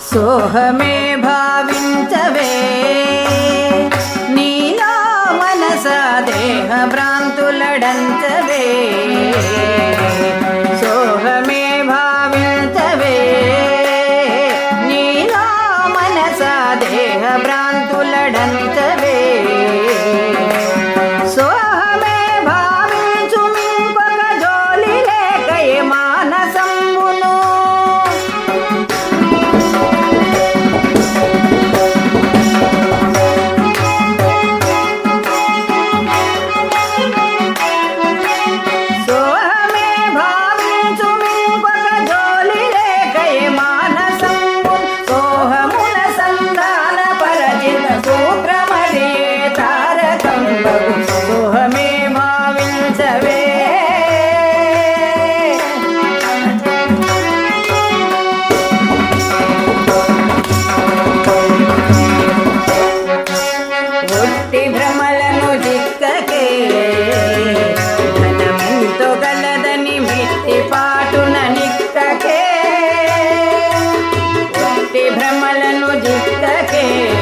సోహమే భావించవే. నీలో మనస దేహ భ్రాంతులడంచవే कमल नुजित के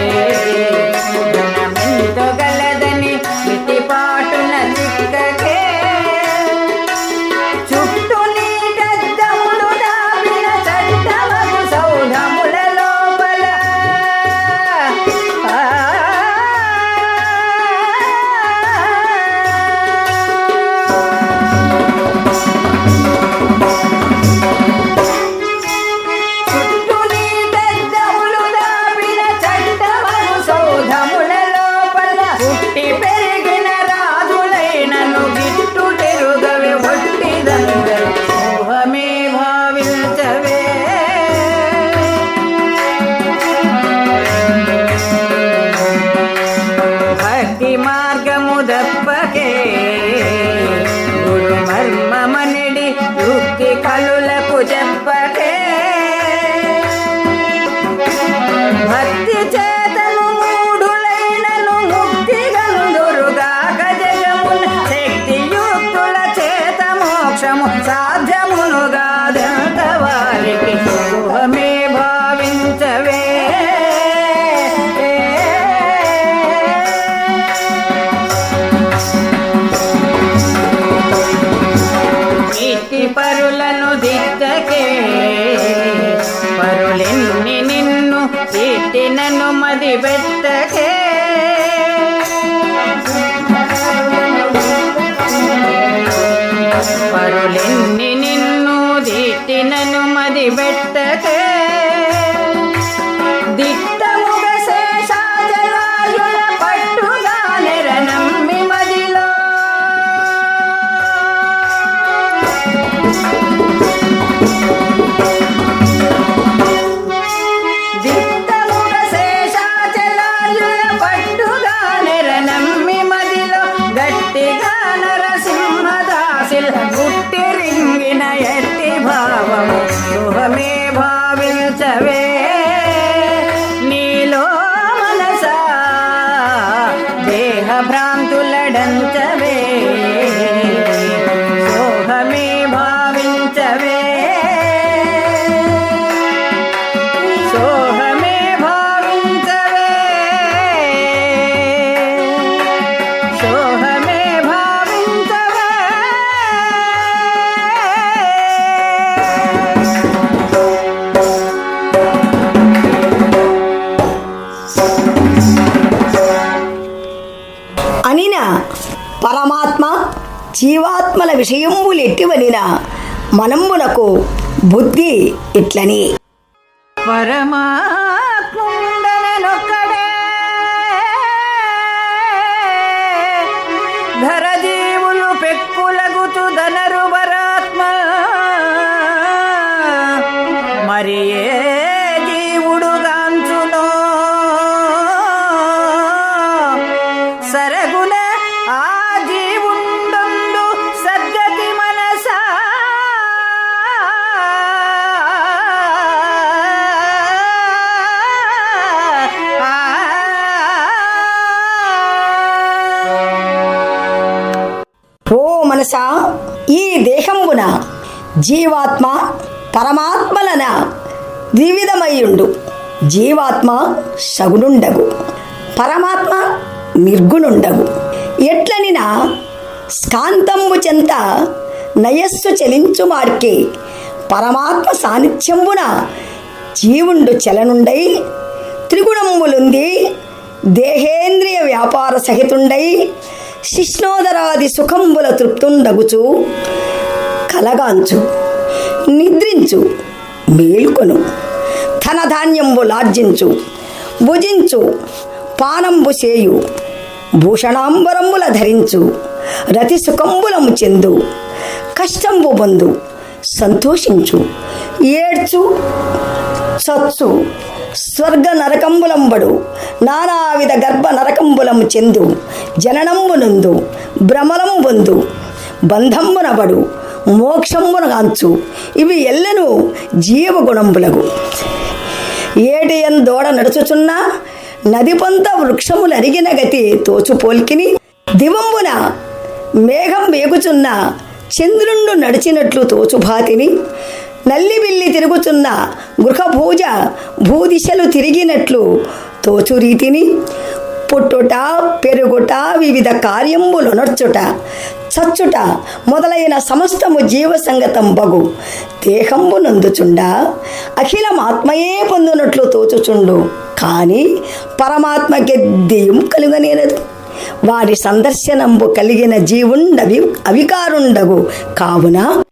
ಮೆಟ್ಟಿನನು ಮದಿ ಬೆಟ್ಟಕ್ಕೆ పరమాత్మ జీవాత్మల విషయంబులెట్టివనిన మనంబునకు బుద్ధి ఇట్లని. పరమా మనసా ఈ దేహంబున జీవాత్మ పరమాత్మలన ద్విధమయ్యుండు జీవాత్మ సగునుండగు పరమాత్మ నిర్గుణుండగు. ఎట్లనిన స్కాంతంబు చెంత నయస్సు చలించు మార్కే పరమాత్మ సాన్నిధ్యంబున జీవుండు చలనుండై త్రిగుణములుంది దేహేంద్రియ వ్యాపార సహితుండై శిష్ణోదరాది సుఖంబుల తృప్తుండగుచు కలగాంచు నిద్రించు మేల్కొను ధనధాన్యంబు లార్జించు భుజించు పానంబు చేయు భూషణాంబరముల ధరించు రతి సుఖంబులము చెందు కష్టంబు బంధు సంతోషించు ఏడ్చు చచ్చు స్వర్గ నరకంబులంబడు నానావిధ గర్భ నరకంబులము చెందు జననంబునందు భ్రమలం పొందు బంధంబునబడు మోక్షంబునగాంచు ఇవి ఎల్లను జీవగుణంబులగు. ఏటి దోడ నడుచుచున్న నదిపంత వృక్షములు అరిగిన గతి తోచుపోల్కిని దివంబున మేఘం వేగుచున్న చంద్రుండు నడిచినట్లు తోచుభాతిని నల్లిబిల్లి తిరుగుచున్న గృహభూజ భూదిశలు తిరిగినట్లు తోచు రీతిని. పుట్టుట పెరుగుట వివిధ కార్యములొనర్చుట చచ్చుట మొదలైన సమస్తము జీవసంగతం బగు. దేహంబు నందుచుండ అఖిలమాత్మయే పొందునట్లు తోచుచుండు. కానీ పరమాత్మ గెద్దియం కలుగనేరదు వారి సందర్శనంబు కలిగిన జీవుండవి అవికారుండగు. కావున